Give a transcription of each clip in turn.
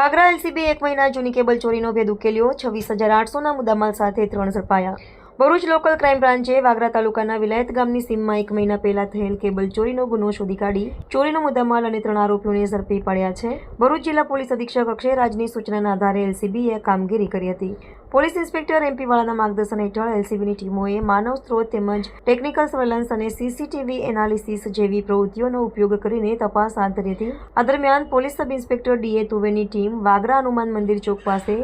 Vagra LCB એક મહિના જૂની કેબલ ચોરીનો ભેદ ઉકેલ્યો. છવ્વીસ હજાર આઠસોના મુદ્દામાલ સાથે ત્રણ ઝડપાયા. ભરૂચ લોકલ ક્રાઇમ બ્રાન્ચે વાગરા તાલુકાના વિલાયત ગામની સીમમાં એક મહિના પહેલા થયેલ કેબલ ચોરીનો ગુનો શોધી કાઢી ચોરીનો મુદ્દામાલ અને ત્રણ આરોપીઓને ઝડપી પાડ્યા છે. ભરૂચ જિલ્લા પોલીસ અધિક્ષક અક્ષય રાજની સૂચનાના આધારે એલસીબીએ કામગીરી કરી હતી. પોલીસ ઇન્સ્પેક્ટર એમપી વાળાના માર્ગદર્શન હેઠળ એલસીબીની ટીમોએ માનવ સ્ત્રોત તેમજ ટેકનિકલ સર્વેલન્સ અને સીસીટીવી એનાલિસિસ જેવી પ્રવૃત્તિઓનો ઉપયોગ કરીને તપાસ હાથ ધરી હતી. આ દરમિયાન પોલીસ સબ ઇન્સ્પેક્ટર ડીએ તુવેની ટીમ વાગરા હનુમાન મંદિર ચોક પાસે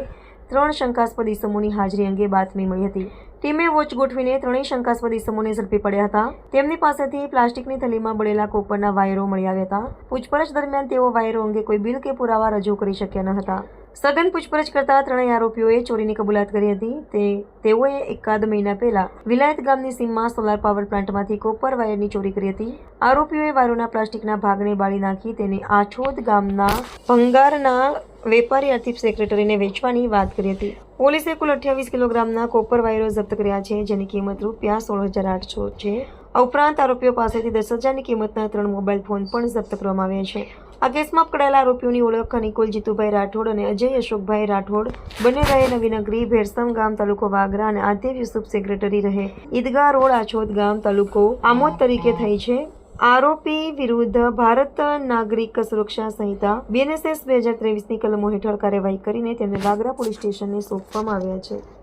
ત્રણ શંકાસ્પદ ઇસમોની હાજરી અંગે બાતમી મળી હતી. ટીમે વોચ ગોઠવીને ત્રણેય શંકાસ્પદ ઇસમોને ઝડપી પડ્યા હતા. તેમની પાસેથી પ્લાસ્ટિકની થેલીમાં બળેલા કોપરના વાયરો મળી આવ્યા હતા. પૂછપરછ દરમિયાન તેઓ વાયરો અંગે કોઈ બિલ કે પુરાવા રજૂ કરી શક્યા ન હતા. સઘન પૂછપરછ કરતા ત્રણેય આરોપીઓએ ચોરીની કબૂલાત કરી હતી. તે તેઓએ એકાદ મહિના પહેલા વિલાયત ગામની સીમમાં સોલાર પાવર પ્લાન્ટમાંથી કોપર વાયરની ચોરી કરી હતી. આરોપીઓએ વાયરોના પ્લાસ્ટિકના ભાગને બાળી નાખી તેને આછોદ ગામના ભંગારના વેપારી આર્થિક સેક્રેટરીને વેચવાની વાત કરી હતી. પોલીસે કુલ અઠ્યાવીસ કિલોગ્રામના કોપર વાયરો જપ્ત કર્યા છે, જેની કિંમત રૂપિયા સોળ હજાર આઠસો છે. આ ઉપરાંત આરોપીઓ પાસેથી દસ હજારની કિંમતના ત્રણ મોબાઈલ ફોન પણ જપ્ત કરવામાં આવ્યા છે. આ કેસમાં પકડાયેલા આરોપીઓની ઓળખ કુલ જીતુભાઈ રાઠોડ અને અજય અશોકભાઈ રાઠોડ બંને રહે નવીનગરી ભેરસમ ગામ તાલુકો વાગરા અને આદિર યુસુફ સેક્રેટરી રહે. ઈદગાહ રોડ આછોદ ગામ તાલુકો આમોદ તરીકે થઈ છે. આરોપી વિરુદ્ધ ભારત નાગરિક સુરક્ષા સંહિતા બીએનએસએસ બે હજાર ત્રેવીસની કલમો હેઠળ કાર્યવાહી કરીને તેમને વાગરા પોલીસ સ્ટેશનને સોંપવામાં આવ્યા છે.